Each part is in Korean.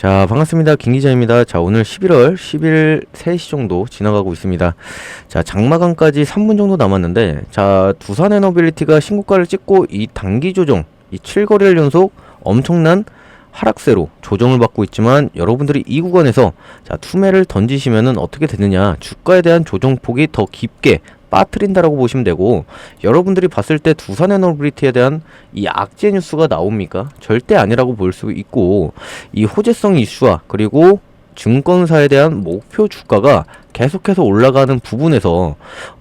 자, 반갑습니다. 김 기자입니다. 자, 오늘 11월 10일 3시 정도 지나가고 있습니다. 자, 장마감까지 3분 정도 남았는데, 자, 두산 에너빌리티가 신고가를 찍고 이 단기 조정, 이 7거래일 연속 엄청난 하락세로 조정을 받고 있지만 여러분들이 이 구간에서 자, 투매를 던지시면은 어떻게 되느냐? 주가에 대한 조정폭이 더 깊게 빠뜨린다라고 보시면 되고 여러분들이 봤을 때 두산 에너빌리티에 대한 이 악재 뉴스가 나옵니까? 절대 아니라고 볼 수 있고 이 호재성 이슈와 그리고 증권사에 대한 목표 주가가 계속해서 올라가는 부분에서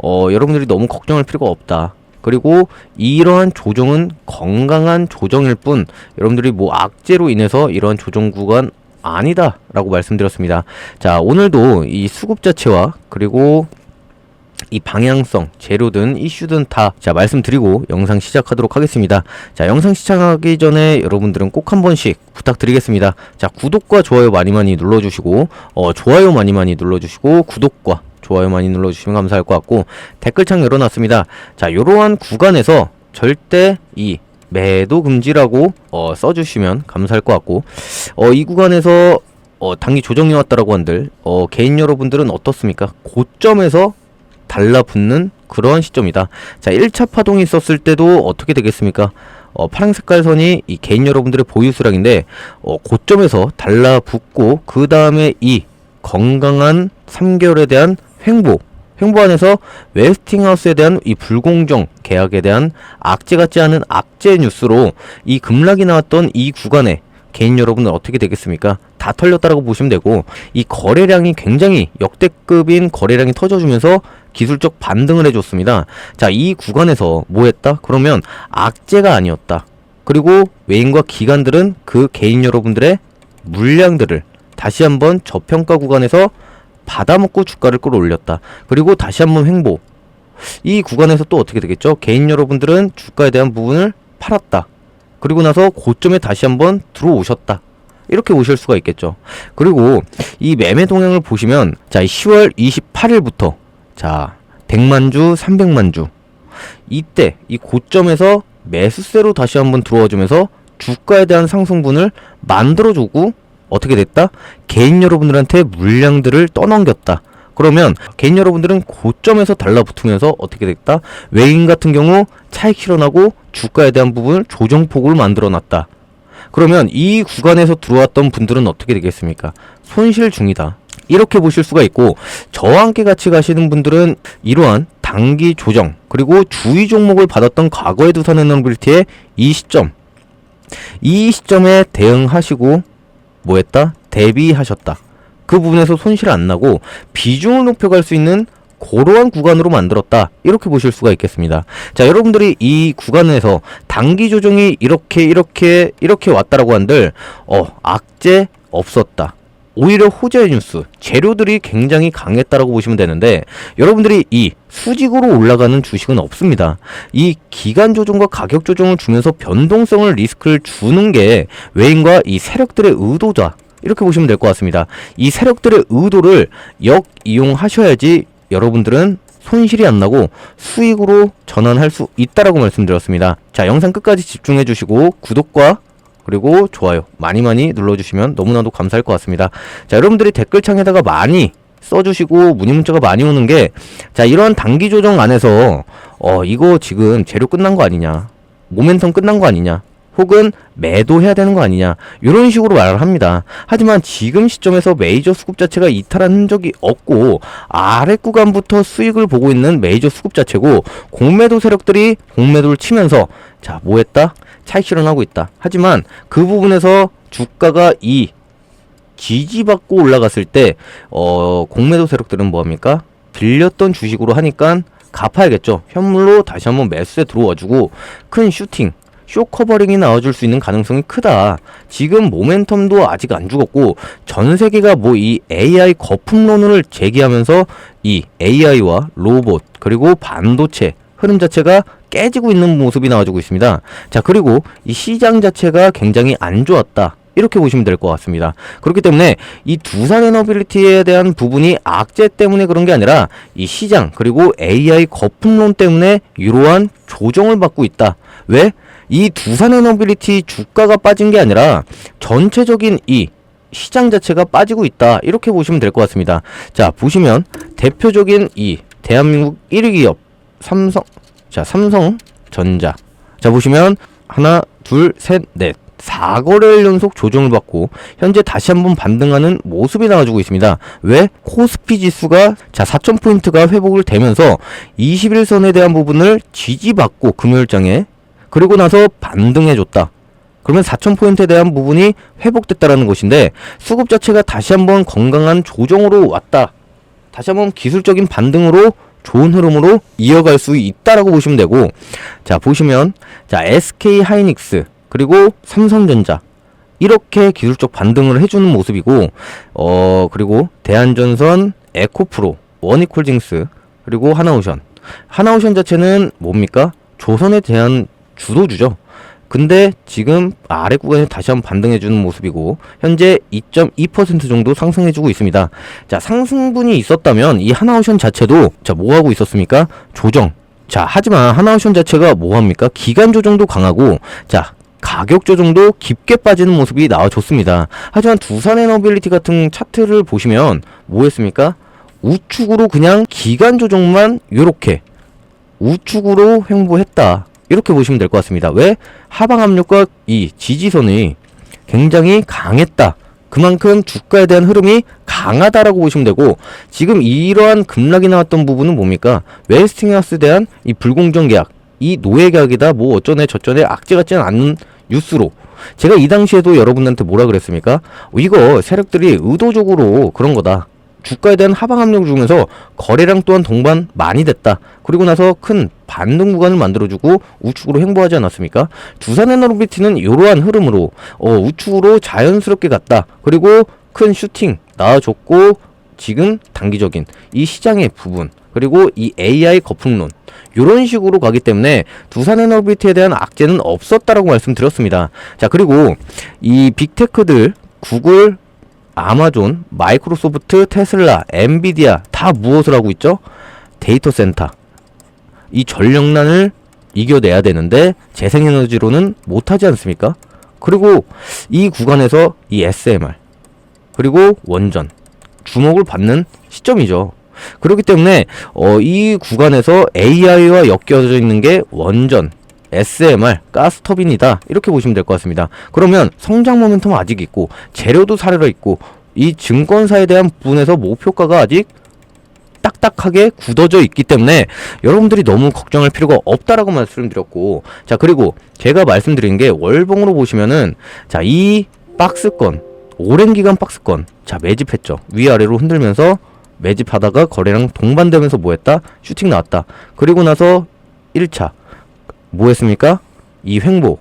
어, 여러분들이 너무 걱정할 필요가 없다. 그리고 이러한 조정은 건강한 조정일 뿐 여러분들이 뭐 악재로 인해서 이러한 조정 구간 아니다라고 말씀드렸습니다. 자, 오늘도 이 수급 자체와 그리고 이 방향성, 재료든 이슈든 다 자 말씀드리고 영상 시작하도록 하겠습니다. 자 영상 시작하기 전에 여러분들은 꼭 한 번씩 부탁드리겠습니다. 자 구독과 좋아요 많이 많이 눌러주시고 어 좋아요 많이 많이 눌러주시고 구독과 좋아요 많이 눌러주시면 감사할 것 같고 댓글창 열어놨습니다. 자 요러한 구간에서 절대 이 매도 금지라고 어, 써주시면 감사할 것 같고 어, 이 구간에서 어, 단기 조정이 왔다라고 한들 어, 개인 여러분들은 어떻습니까? 고점에서 달라붙는 그런 시점이다. 자, 1차 파동이 있었을 때도 어떻게 되겠습니까? 어, 파란 색깔 선이 이 개인 여러분들의 보유 수량인데 어, 고점에서 달라붙고 그 다음에 이 건강한 3개월에 대한 횡보 횡보 안에서 웨스팅하우스에 대한 이 불공정 계약에 대한 악재 같지 않은 악재 뉴스로 이 급락이 나왔던 이 구간에 개인 여러분은 어떻게 되겠습니까? 다 털렸다라고 보시면 되고 이 거래량이 굉장히 역대급인 거래량이 터져주면서 기술적 반등을 해줬습니다. 자, 이 구간에서 뭐 했다? 그러면 악재가 아니었다. 그리고 외인과 기관들은 그 개인 여러분들의 물량들을 다시 한번 저평가 구간에서 받아먹고 주가를 끌어올렸다. 그리고 다시 한번 횡보. 이 구간에서 또 어떻게 되겠죠? 개인 여러분들은 주가에 대한 부분을 팔았다. 그리고 나서 고점에 다시 한번 들어오셨다. 이렇게 보실 수가 있겠죠. 그리고 이 매매 동향을 보시면 자, 10월 28일부터 자, 100만 주, 300만 주. 이때 이 고점에서 매수세로 다시 한번 들어와 주면서 주가에 대한 상승분을 만들어 주고 어떻게 됐다? 개인 여러분들한테 물량들을 떠넘겼다. 그러면 개인 여러분들은 고점에서 달라붙으면서 어떻게 됐다? 외인 같은 경우 차익 실현하고 주가에 대한 부분을 조정폭을 만들어 놨다. 그러면 이 구간에서 들어왔던 분들은 어떻게 되겠습니까? 손실 중이다. 이렇게 보실 수가 있고 저와 함께 같이 가시는 분들은 이러한 단기 조정 그리고 주의 종목을 받았던 과거의 두산에너빌티의 이 시점 이 시점에 대응하시고 뭐 했다? 대비하셨다. 그 부분에서 손실 안 나고 비중을 높여갈 수 있는 고러한 구간으로 만들었다. 이렇게 보실 수가 있겠습니다. 자, 여러분들이 이 구간에서 단기 조정이 이렇게 이렇게 이렇게 왔다라고 한들 어, 악재 없었다. 오히려 호재 뉴스, 재료들이 굉장히 강했다라고 보시면 되는데 여러분들이 이 수직으로 올라가는 주식은 없습니다. 이 기간 조정과 가격 조정을 주면서 변동성을 리스크를 주는 게 외인과 이 세력들의 의도다. 이렇게 보시면 될 것 같습니다. 이 세력들의 의도를 역이용하셔야지 여러분들은 손실이 안 나고 수익으로 전환할 수 있다라고 말씀드렸습니다. 자, 영상 끝까지 집중해 주시고 구독과 그리고 좋아요 많이 많이 눌러주시면 너무나도 감사할 것 같습니다. 자, 여러분들이 댓글창에다가 많이 써주시고 문의 문자가 많이 오는 게 자, 이런 단기 조정 안에서 어, 이거 지금 재료 끝난 거 아니냐. 모멘텀 끝난 거 아니냐. 혹은 매도해야 되는 거 아니냐 이런 식으로 말을 합니다. 하지만 지금 시점에서 메이저 수급 자체가 이탈한 흔적이 없고 아래 구간부터 수익을 보고 있는 메이저 수급 자체고 공매도 세력들이 공매도를 치면서 자 뭐했다 차익 실현하고 있다. 하지만 그 부분에서 주가가 이 지지받고 올라갔을 때 어, 공매도 세력들은 뭐합니까? 빌렸던 주식으로 하니까 갚아야겠죠. 현물로 다시 한번 매수에 들어와주고 큰 슈팅 쇼 커버링이 나와줄 수 있는 가능성이 크다. 지금 모멘텀도 아직 안 죽었고 전 세계가 뭐 이 AI 거품론을 제기하면서 이 AI와 로봇 그리고 반도체 흐름 자체가 깨지고 있는 모습이 나와주고 있습니다. 자 그리고 이 시장 자체가 굉장히 안 좋았다. 이렇게 보시면 될 것 같습니다. 그렇기 때문에 이 두산 에너빌리티에 대한 부분이 악재 때문에 그런 게 아니라 이 시장 그리고 AI 거품론 때문에 이러한 조정을 받고 있다. 왜? 이 두산 에너빌리티 주가가 빠진 게 아니라 전체적인 이 시장 자체가 빠지고 있다. 이렇게 보시면 될 것 같습니다. 자, 보시면 대표적인 이 대한민국 1위 기업 삼성 자, 삼성전자. 자, 보시면 하나, 둘, 셋, 넷. 4거래일 연속 조정을 받고 현재 다시 한번 반등하는 모습이 나와주고 있습니다. 왜? 코스피 지수가 자 4,000포인트가 회복을 되면서 21선에 대한 부분을 지지받고 금요일장에 그리고 나서 반등해줬다. 그러면 4,000포인트에 대한 부분이 회복됐다라는 것인데 수급 자체가 다시 한번 건강한 조정으로 왔다. 다시 한번 기술적인 반등으로 좋은 흐름으로 이어갈 수 있다라고 보시면 되고 자 보시면 자 SK 하이닉스 그리고 삼성전자 이렇게 기술적 반등을 해주는 모습이고 어 그리고 대한전선 에코프로 원익홀딩스 그리고 하나오션 하나오션 자체는 뭡니까 조선에 대한 주도주죠 근데 지금 아래 구간에 다시 한번 반등해주는 모습이고 현재 2.2% 정도 상승해주고 있습니다. 자 상승분이 있었다면 이 하나오션 자체도 자 뭐하고 있었습니까? 조정. 자 하지만 하나오션 자체가 뭐합니까? 기간 조정도 강하고 자 가격 조정도 깊게 빠지는 모습이 나와줬습니다. 하지만 두산에너빌리티 같은 차트를 보시면 뭐했습니까? 우측으로 그냥 기간 조정만 요렇게 우측으로 횡보했다. 이렇게 보시면 될 것 같습니다. 왜? 하방 압력과 이 지지선이 굉장히 강했다. 그만큼 주가에 대한 흐름이 강하다라고 보시면 되고 지금 이러한 급락이 나왔던 부분은 뭡니까? 웨스팅하우스에 대한 이 불공정 계약, 이 노예 계약이다 뭐 어쩌네 저쩌네 악재 같지는 않은 뉴스로 제가 이 당시에도 여러분한테 뭐라 그랬습니까? 이거 세력들이 의도적으로 그런 거다. 주가에 대한 하방 압력을 주면서 거래량 또한 동반 많이 됐다. 그리고 나서 큰 반등 구간을 만들어주고 우측으로 행보하지 않았습니까? 두산 에너비티는 이러한 흐름으로 어, 우측으로 자연스럽게 갔다. 그리고 큰 슈팅 나와줬고 지금 단기적인 이 시장의 부분 그리고 이 AI 거품론 이런 식으로 가기 때문에 두산 에너비티에 대한 악재는 없었다라고 말씀드렸습니다. 자 그리고 이 빅테크들 구글 아마존, 마이크로소프트, 테슬라, 엔비디아 다 무엇을 하고 있죠? 데이터 센터. 이 전력난을 이겨내야 되는데 재생에너지로는 못하지 않습니까? 그리고 이 구간에서 이 SMR 그리고 원전 주목을 받는 시점이죠. 그렇기 때문에 어, 이 구간에서 AI와 엮여져 있는 게 원전, SMR, 가스 터빈이다. 이렇게 보시면 될 것 같습니다. 그러면 성장 모멘텀 아직 있고 재료도 사려져 있고 이 증권사에 대한 부분에서 목표가가 아직 딱딱하게 굳어져 있기 때문에 여러분들이 너무 걱정할 필요가 없다라고 말씀드렸고 자 그리고 제가 말씀드린 게 월봉으로 보시면은 자 이 박스권 오랜 기간 박스권 자 매집했죠. 위아래로 흔들면서 매집하다가 거래량 동반되면서 뭐 했다? 슈팅 나왔다. 그리고 나서 1차 뭐 했습니까? 이 횡보.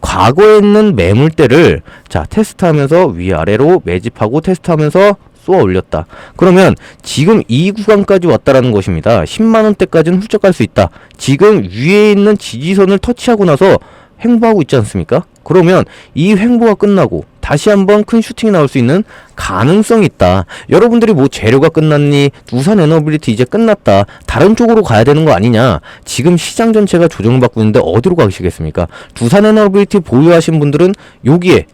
과거에 있는 매물대를 자 테스트하면서 위아래로 매집하고 테스트하면서 쏘아 올렸다. 그러면 지금 이 구간까지 왔다라는 것입니다. 10만 원대까지는 훌쩍 갈 수 있다. 지금 위에 있는 지지선을 터치하고 나서 횡보하고 있지 않습니까? 그러면 이 횡보가 끝나고 다시 한번 큰 슈팅이 나올 수 있는 가능성이 있다. 여러분들이 뭐 재료가 끝났니? 두산 에너빌리티 이제 끝났다. 다른 쪽으로 가야 되는 거 아니냐? 지금 시장 전체가 조정을 받고 있는데 어디로 가시겠습니까? 두산 에너빌리티 보유하신 분들은 여기에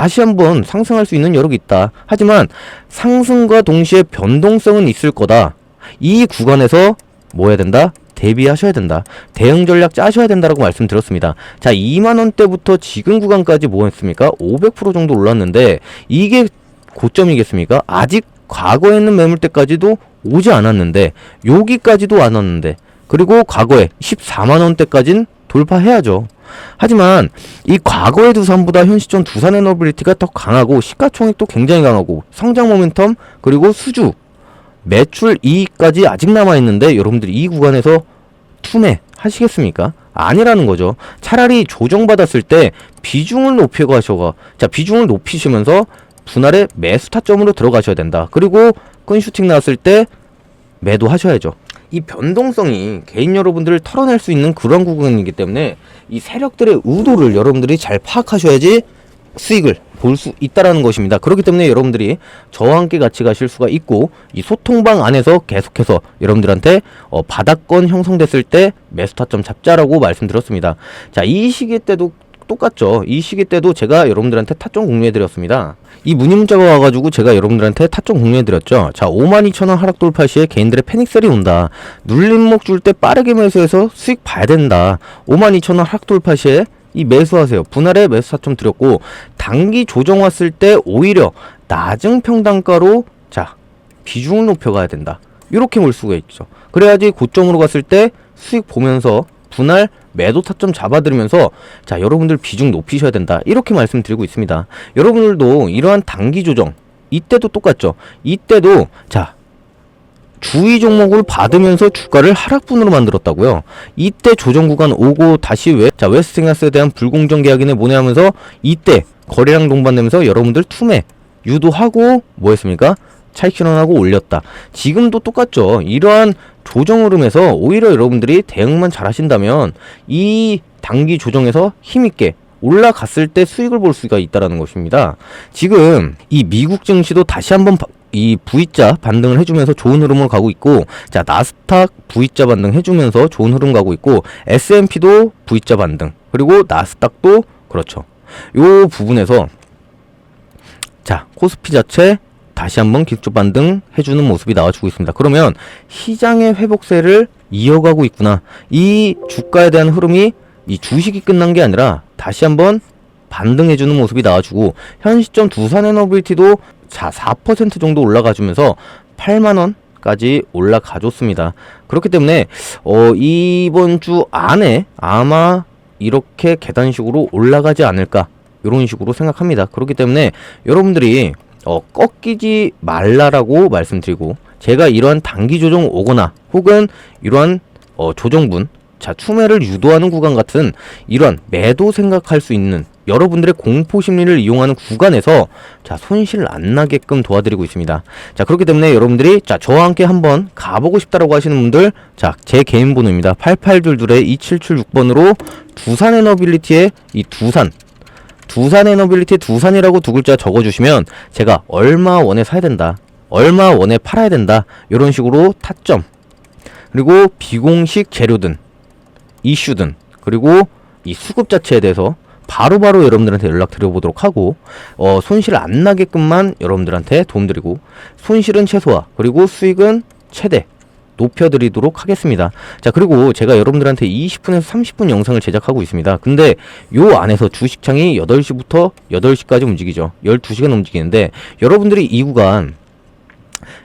다시 한번 상승할 수 있는 여력이 있다. 하지만 상승과 동시에 변동성은 있을 거다. 이 구간에서 뭐 해야 된다? 대비하셔야 된다. 대응 전략 짜셔야 된다라고 말씀드렸습니다. 자, 2만 원대부터 지금 구간까지 뭐 했습니까? 500% 정도 올랐는데 이게 고점이겠습니까? 아직 과거에 있는 매물대까지도 오지 않았는데 여기까지도 안 왔는데 그리고 과거에 14만 원대까진 돌파해야죠. 하지만 이 과거의 두산보다 현 시점 두산의 너빌리티가 더 강하고 시가총액도 굉장히 강하고 성장 모멘텀 그리고 수주 매출 이익까지 아직 남아 있는데 여러분들이 이 구간에서 투매 하시겠습니까? 아니라는 거죠. 차라리 조정받았을 때 비중을 높여 가셔가 자 비중을 높이시면서 분할의 매수 타점으로 들어가셔야 된다. 그리고 끈 슈팅 나왔을 때 매도하셔야죠. 이 변동성이 개인 여러분들을 털어낼 수 있는 그런 구간이기 때문에 이 세력들의 의도를 여러분들이 잘 파악하셔야지 수익을 볼 수 있다라는 것입니다. 그렇기 때문에 여러분들이 저와 함께 같이 가실 수가 있고 이 소통방 안에서 계속해서 여러분들한테 어, 바닥권 형성됐을 때 매수 타점 잡자라고 말씀드렸습니다. 자, 이 시기 때도 똑같죠. 이 시기 때도 제가 여러분들한테 타점 공유해드렸습니다. 이 문의 문자가 와가지고 제가 여러분들한테 타점 공유해드렸죠. 자, 52,000원 하락 돌파 시에 개인들의 패닉셀이 온다. 눌림목 줄 때 빠르게 매수해서 수익 봐야 된다. 52,000원 하락 돌파 시에 이 매수하세요. 분할에 매수 타점 드렸고 단기 조정 왔을 때 오히려 낮은 평단가로 자 비중을 높여가야 된다. 이렇게 볼 수가 있죠. 그래야지 고점으로 갔을 때 수익 보면서 분할 매도 타점 잡아들면서 자 여러분들 비중 높이셔야 된다. 이렇게 말씀드리고 있습니다. 여러분들도 이러한 단기 조정 이때도 똑같죠. 이때도 자 주의 종목을 받으면서 주가를 하락분으로 만들었다고요. 이때 조정 구간 오고 다시 왜, 자, 웨스팅하스에 대한 불공정 계약인을 모내하면서 이때 거래량 동반되면서 여러분들 투매 유도하고 뭐 했습니까? 차익실현하고 올렸다. 지금도 똑같죠. 이러한 조정 흐름에서 오히려 여러분들이 대응만 잘 하신다면 이 단기 조정에서 힘있게 올라갔을 때 수익을 볼 수가 있다라는 것입니다. 지금 이 미국 증시도 다시 한번 바- 이 V자 반등을 해주면서 좋은 흐름으로 가고 있고, 자 나스닥 V자 반등 해주면서 좋은 흐름 가고 있고, S&P도 V자 반등, 그리고 나스닥도 그렇죠. 요 부분에서 자 코스피 자체 다시 한번 기술적 반등 해주는 모습이 나와주고 있습니다. 그러면 시장의 회복세를 이어가고 있구나. 이 주가에 대한 흐름이 이 주식이 끝난 게 아니라 다시 한번 반등해주는 모습이 나와주고 현 시점 두산 에너빌티도 자 4% 정도 올라가주면서 8만 원 까지 올라가줬습니다. 그렇기 때문에 어 이번 주 안에 아마 이렇게 계단식으로 올라가지 않을까 이런 식으로 생각합니다. 그렇기 때문에 여러분들이 어, 꺾이지 말라라고 말씀드리고 제가 이러한 단기 조정 오거나 혹은 이러한 어, 조정분 자 추매를 유도하는 구간 같은 이러한 매도 생각할 수 있는 여러분들의 공포 심리를 이용하는 구간에서 자 손실 안 나게끔 도와드리고 있습니다. 자 그렇기 때문에 여러분들이 자 저와 함께 한번 가보고 싶다라고 하시는 분들 자 제 개인 번호입니다. 8822의 2776번으로 두산 에너빌리티의 이 두산 두산 에너빌리티 두산이라고 두 글자 적어주시면 제가 얼마 원에 사야 된다 얼마 원에 팔아야 된다 이런 식으로 타점 그리고 비공식 재료든 이슈든 그리고 이 수급 자체에 대해서 바로바로 여러분들한테 연락 드려보도록 하고 어, 손실 안 나게끔만 여러분들한테 도움드리고 손실은 최소화 그리고 수익은 최대 높여드리도록 하겠습니다. 자 그리고 제가 여러분들한테 20분에서 30분 영상을 제작하고 있습니다. 근데 요 안에서 주식창이 8시부터 8시까지 움직이죠. 12시간 움직이는데 여러분들이 이 구간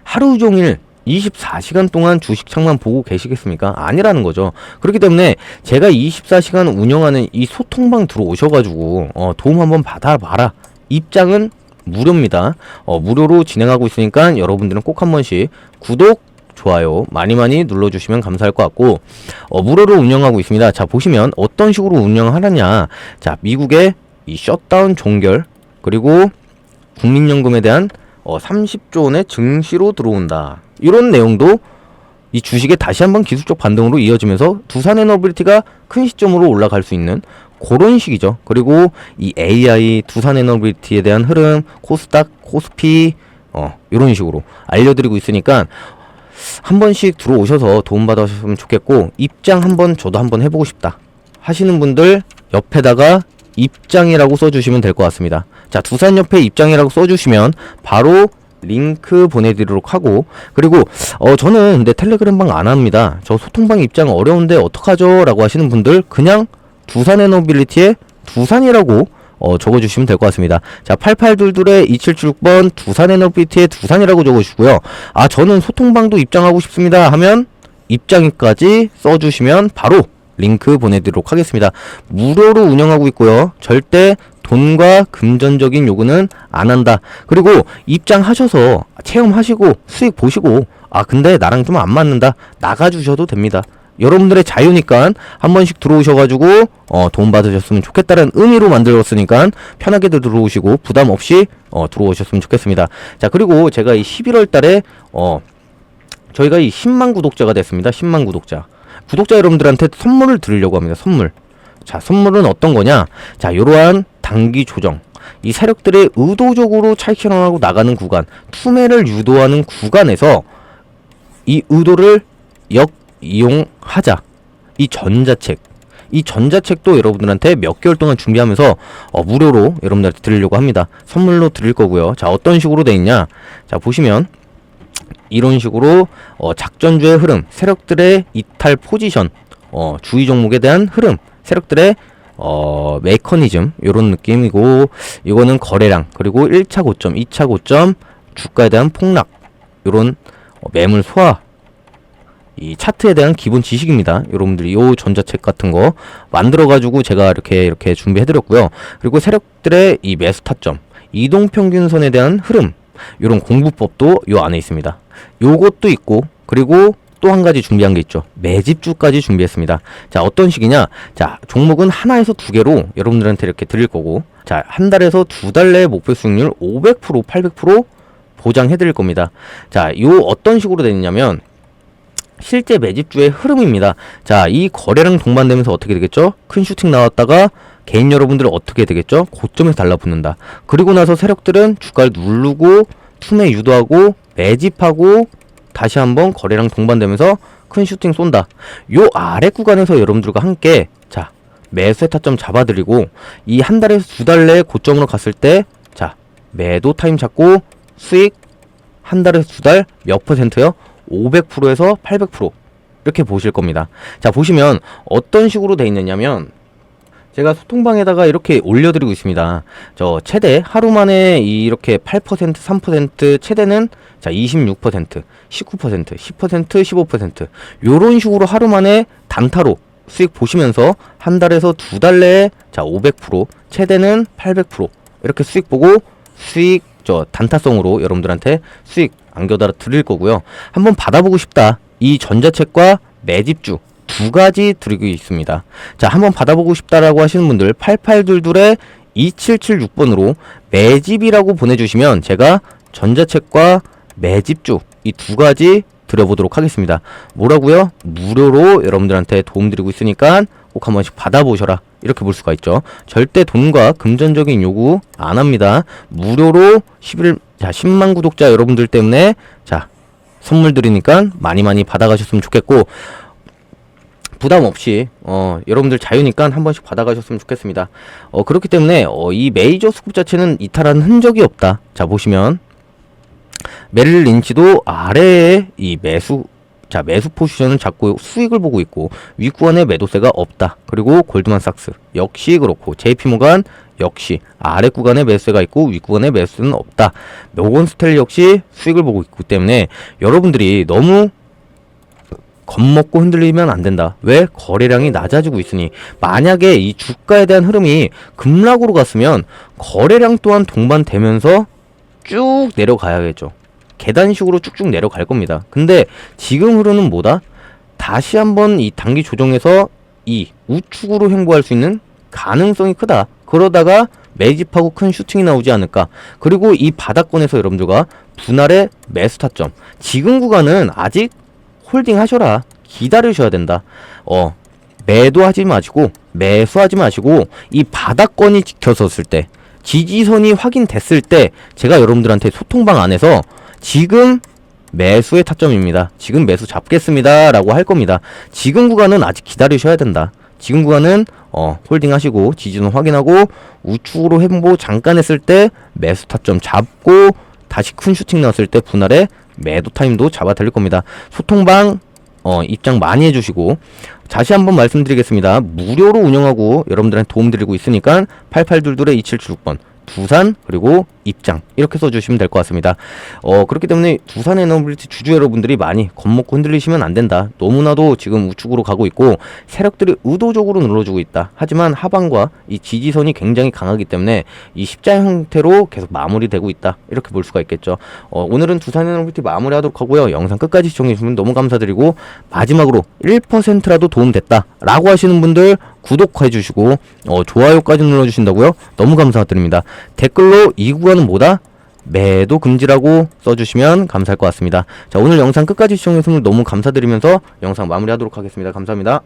하루 종일 24시간 동안 주식창만 보고 계시겠습니까? 아니라는 거죠. 그렇기 때문에 제가 24시간 운영하는 이 소통방 들어오셔가지고 어, 도움 한번 받아봐라. 입장은 무료입니다. 어, 무료로 진행하고 있으니까 여러분들은 꼭 한 번씩 구독, 좋아요 많이 많이 눌러주시면 감사할 것 같고 어, 무료로 운영하고 있습니다. 자 보시면 어떤 식으로 운영하느냐 자 미국의 이 셧다운 종결 그리고 국민연금에 대한 어, 30조 원의 증시로 들어온다. 이런 내용도 이 주식에 다시 한번 기술적 반등으로 이어지면서 두산 에너빌리티가 큰 시점으로 올라갈 수 있는 그런 식이죠. 그리고 이 AI 두산 에너빌리티에 대한 흐름, 코스닥, 코스피 어, 이런 식으로 알려드리고 있으니까 한 번씩 들어오셔서 도움받으셨으면 좋겠고 입장 한번 저도 한번 해보고 싶다 하시는 분들 옆에다가 입장이라고 써주시면 될 것 같습니다. 자 두산 옆에 입장이라고 써주시면 바로 링크 보내드리도록 하고 그리고 어 저는 근데 텔레그램 방 안 합니다. 저 소통방 입장 어려운데 어떡하죠? 라고 하시는 분들 그냥 두산 에너빌리티에 두산이라고 어, 적어주시면 될 것 같습니다. 자, 8822의 2776번 두산 에너빌리티에 두산이라고 적어주시고요. 아, 저는 소통방도 입장하고 싶습니다. 하면 입장까지 써주시면 바로 링크 보내드리도록 하겠습니다. 무료로 운영하고 있고요. 절대 돈과 금전적인 요구는 안 한다. 그리고 입장하셔서 체험하시고 수익 보시고 아 근데 나랑 좀 안 맞는다 나가주셔도 됩니다. 여러분들의 자유니까 한 번씩 들어오셔가지고 어, 도움 받으셨으면 좋겠다는 의미로 만들었으니까 편하게 들어오시고 부담 없이 어, 들어오셨으면 좋겠습니다. 자 그리고 제가 이 11월달에 어, 저희가 이 10만 구독자가 됐습니다. 10만 구독자. 구독자 여러분들한테 선물을 드리려고 합니다. 선물. 자, 선물은 어떤 거냐? 자, 이러한 단기 조정. 이 세력들이 의도적으로 차익실현하고 나가는 구간, 투매를 유도하는 구간에서 이 의도를 역 이용하자. 이 전자책. 이 전자책도 여러분들한테 몇 개월 동안 준비하면서 어, 무료로 여러분들한테 드리려고 합니다. 선물로 드릴 거고요. 자, 어떤 식으로 돼 있냐? 자, 보시면 이런 식으로 어, 작전주의 흐름, 세력들의 이탈 포지션, 어, 주의 종목에 대한 흐름, 세력들의 어, 메커니즘 요런 느낌이고 이거는 거래량 그리고 1차 고점, 2차 고점, 주가에 대한 폭락 요런 어, 매물 소화 이 차트에 대한 기본 지식입니다. 여러분들이 요 전자책 같은 거 만들어 가지고 제가 이렇게 이렇게 준비해 드렸고요. 그리고 세력들의 이 매수 타점, 이동 평균선에 대한 흐름 요런 공부법도 요 안에 있습니다. 요것도 있고 그리고 또 한 가지 준비한 게 있죠. 매집주까지 준비했습니다. 자, 어떤 식이냐? 자, 종목은 하나에서 두 개로 여러분들한테 이렇게 드릴 거고, 자, 한 달에서 두 달내 목표 수익률 500%, 800% 보장해 드릴 겁니다. 자, 요 어떤 식으로 되느냐면, 실제 매집주의 흐름입니다. 자, 이 거래량 동반되면서 어떻게 되겠죠? 큰 슈팅 나왔다가 개인 여러분들은 어떻게 되겠죠? 고점에서 달라붙는다. 그리고 나서 세력들은 주가를 누르고 투매 유도하고 매집하고 다시 한번 거래량 동반되면서 큰 슈팅 쏜다. 요 아래 구간에서 여러분들과 함께 자 매수의 타점 잡아드리고 이 한 달에서 두 달 내에 고점으로 갔을 때 자 매도 타임 잡고 수익 한 달에서 두 달 몇 퍼센트요? 500%에서 800% 이렇게 보실 겁니다. 자 보시면 어떤 식으로 돼 있느냐면 제가 소통방에다가 이렇게 올려드리고 있습니다. 저 최대 하루 만에 이렇게 8% 3% 최대는 자 26% 19% 10% 15% 요런 식으로 하루 만에 단타로 수익 보시면서 한 달에서 두 달 내에 자 500% 최대는 800% 이렇게 수익 보고 수익 저 단타성으로 여러분들한테 수익 안겨다 드릴 거고요. 한번 받아보고 싶다. 이 전자책과 매집주 두 가지 드리고 있습니다. 자, 한번 받아보고 싶다라고 하시는 분들 8822에 2776번으로 매집이라고 보내주시면 제가 전자책과 매집주 이 두 가지 드려보도록 하겠습니다. 뭐라고요? 무료로 여러분들한테 도움드리고 있으니까 꼭 한 번씩 받아보셔라. 이렇게 볼 수가 있죠. 절대 돈과 금전적인 요구 안 합니다. 무료로 11, 자, 10만 구독자 여러분들 때문에 자, 선물 드리니까 많이 많이 받아가셨으면 좋겠고, 부담 없이 어 여러분들 자유니까 한 번씩 받아가셨으면 좋겠습니다. 어 그렇기 때문에 어, 이 메이저 스쿱 자체는 이탈한 흔적이 없다. 자 보시면 메릴 린치도 아래에 이 매수 자 매수 포지션을 잡고 수익을 보고 있고 윗구간에 매도세가 없다. 그리고 골드만삭스 역시 그렇고 JP모간 역시 아래 구간에 매수세가 있고 윗구간에 매수는 없다. 모건 스텔 역시 수익을 보고 있기 때문에 여러분들이 너무 겁먹고 흔들리면 안 된다. 왜? 거래량이 낮아지고 있으니. 만약에 이 주가에 대한 흐름이 급락으로 갔으면 거래량 또한 동반되면서 쭉 내려가야겠죠. 계단식으로 쭉쭉 내려갈 겁니다. 근데 지금 흐름은 뭐다? 다시 한번 이 단기 조정에서 이 우측으로 횡보할 수 있는 가능성이 크다. 그러다가 매집하고 큰 슈팅이 나오지 않을까. 그리고 이 바닥권에서 여러분들과 분할의 매수 타점. 지금 구간은 아직 홀딩 하셔라. 기다리셔야 된다. 어, 매도하지 마시고, 매수하지 마시고, 이 바닥권이 지켜섰을 때, 지지선이 확인됐을 때, 제가 여러분들한테 소통방 안에서 지금 매수의 타점입니다. 지금 매수 잡겠습니다. 라고 할 겁니다. 지금 구간은 아직 기다리셔야 된다. 지금 구간은 어, 홀딩 하시고 지지선 확인하고 우측으로 횡보 잠깐 했을 때 매수 타점 잡고 다시 큰 슈팅 나왔을 때 분할에 매도 타임도 잡아 드릴 겁니다. 소통방 어, 입장 많이 해주시고 다시 한번 말씀드리겠습니다. 무료로 운영하고 여러분들한테 도움 드리고 있으니까 8822의 2776번 두산 그리고 입장 이렇게 써주시면 될 것 같습니다. 어 그렇기 때문에 두산 에너빌리티 주주 여러분들이 많이 겁먹고 흔들리시면 안 된다. 너무나도 지금 우측으로 가고 있고 세력들이 의도적으로 눌러주고 있다. 하지만 하방과 이 지지선이 굉장히 강하기 때문에 이 십자 형태로 계속 마무리되고 있다. 이렇게 볼 수가 있겠죠. 어, 오늘은 두산 에너빌리티 마무리하도록 하고요. 영상 끝까지 시청해주시면 너무 감사드리고 마지막으로 1%라도 도움됐다라고 하시는 분들 구독해 주시고 어, 좋아요까지 눌러 주신다고요? 너무 감사드립니다. 댓글로 이 구간은 뭐다? 매도 금지라고 써주시면 감사할 것 같습니다. 자 오늘 영상 끝까지 시청해주셔서 너무 감사드리면서 영상 마무리하도록 하겠습니다. 감사합니다.